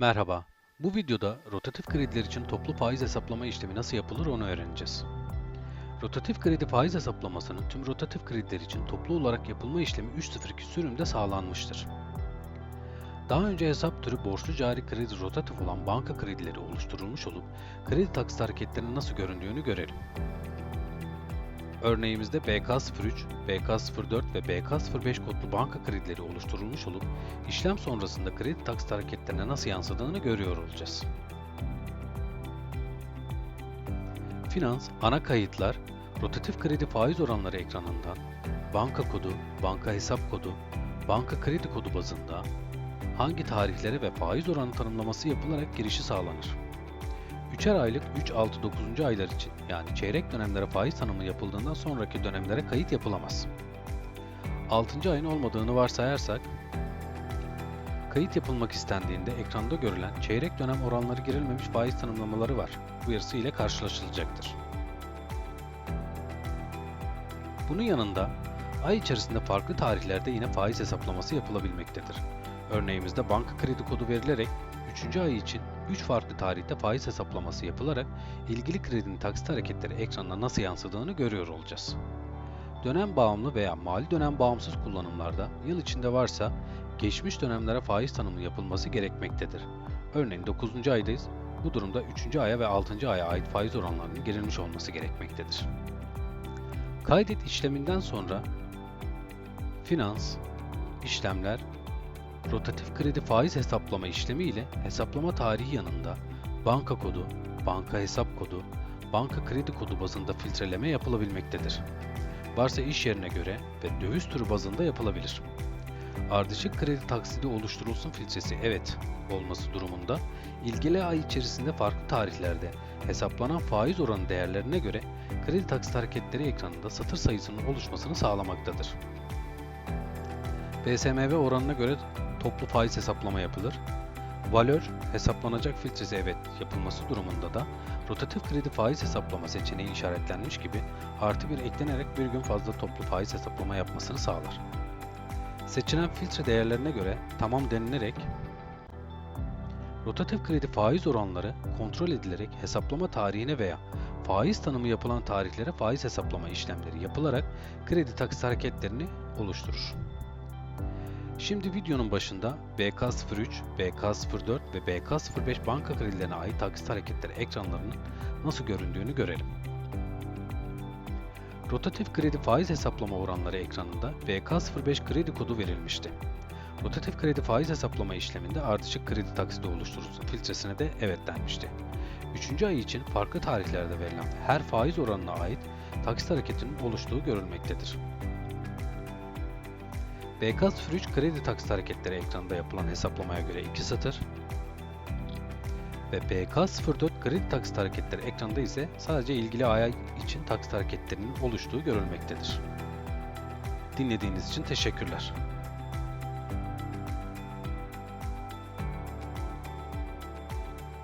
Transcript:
Merhaba. Bu videoda rotatif krediler için toplu faiz hesaplama işlemi nasıl yapılır onu öğreneceğiz. Rotatif kredi faiz hesaplamasının tüm rotatif krediler için toplu olarak yapılma işlemi 302 sürümde sağlanmıştır. Daha önce hesap türü borçlu cari kredi rotatif olan banka kredileri oluşturulmuş olup kredi taksit hareketlerinin nasıl göründüğünü görelim. Örneğimizde BK03, BK04 ve BK05 kodlu banka kredileri oluşturulmuş olup işlem sonrasında kredi taksit hareketlerine nasıl yansıdığını görüyor olacağız. Finans, ana kayıtlar, rotatif kredi faiz oranları ekranından, banka kodu, banka hesap kodu, banka kredi kodu bazında hangi tarihlere ve faiz oranı tanımlaması yapılarak girişi sağlanır. Üçer aylık 3, 6, 9. aylar için yani çeyrek dönemlere faiz tanımı yapıldığından sonraki dönemlere kayıt yapılamaz. 6. ayın olmadığını varsayarsak, kayıt yapılmak istendiğinde ekranda görülen çeyrek dönem oranları girilmemiş faiz tanımlamaları var uyarısı ile karşılaşılacaktır. Bunun yanında ay içerisinde farklı tarihlerde yine faiz hesaplaması yapılabilmektedir. Örneğimizde banka kredi kodu verilerek 3. ay için 3 farklı tarihte faiz hesaplaması yapılarak ilgili kredinin taksit hareketleri ekranda nasıl yansıdığını görüyor olacağız. Dönem bağımlı veya mali dönem bağımsız kullanımlarda yıl içinde varsa geçmiş dönemlere faiz tanımı yapılması gerekmektedir. Örneğin 9. aydayız. Bu durumda 3. aya ve 6. aya ait faiz oranlarının girilmiş olması gerekmektedir. Kaydet işleminden sonra finans, işlemler, rotatif kredi faiz hesaplama işlemi ile hesaplama tarihi yanında banka kodu, banka hesap kodu, banka kredi kodu bazında filtreleme yapılabilmektedir. Varsa iş yerine göre ve döviz türü bazında yapılabilir. Ardışık kredi taksidi oluşturulsun filtresi evet olması durumunda ilgili ay içerisinde farklı tarihlerde hesaplanan faiz oranı değerlerine göre kredi taksit hareketleri ekranında satır sayısının oluşmasını sağlamaktadır. BSMV oranına göre toplu faiz hesaplama yapılır. Valör hesaplanacak filtresi evet yapılması durumunda da rotatif kredi faiz hesaplama seçeneği işaretlenmiş gibi artı bir eklenerek bir gün fazla toplu faiz hesaplama yapmasını sağlar. Seçilen filtre değerlerine göre tamam denilerek rotatif kredi faiz oranları kontrol edilerek hesaplama tarihine veya faiz tanımı yapılan tarihlere faiz hesaplama işlemleri yapılarak kredi taksit hareketlerini oluşturur. Şimdi videonun başında BK03, BK04 ve BK05 banka kredilerine ait taksit hareketleri ekranlarının nasıl göründüğünü görelim. Rotatif kredi faiz hesaplama oranları ekranında BK05 kredi kodu verilmişti. Rotatif kredi faiz hesaplama işleminde ardışık kredi taksidi oluşturulsun filtresine de evet denmişti. 3. ay için farklı tarihlerde verilen her faiz oranına ait taksit hareketinin oluştuğu görülmektedir. BK03 kredi taksit hareketleri ekranında yapılan hesaplamaya göre 2 satır ve BK04 kredi taksit hareketleri ekranda ise sadece ilgili ay için taksit hareketlerinin oluştuğu görülmektedir. Dinlediğiniz için teşekkürler.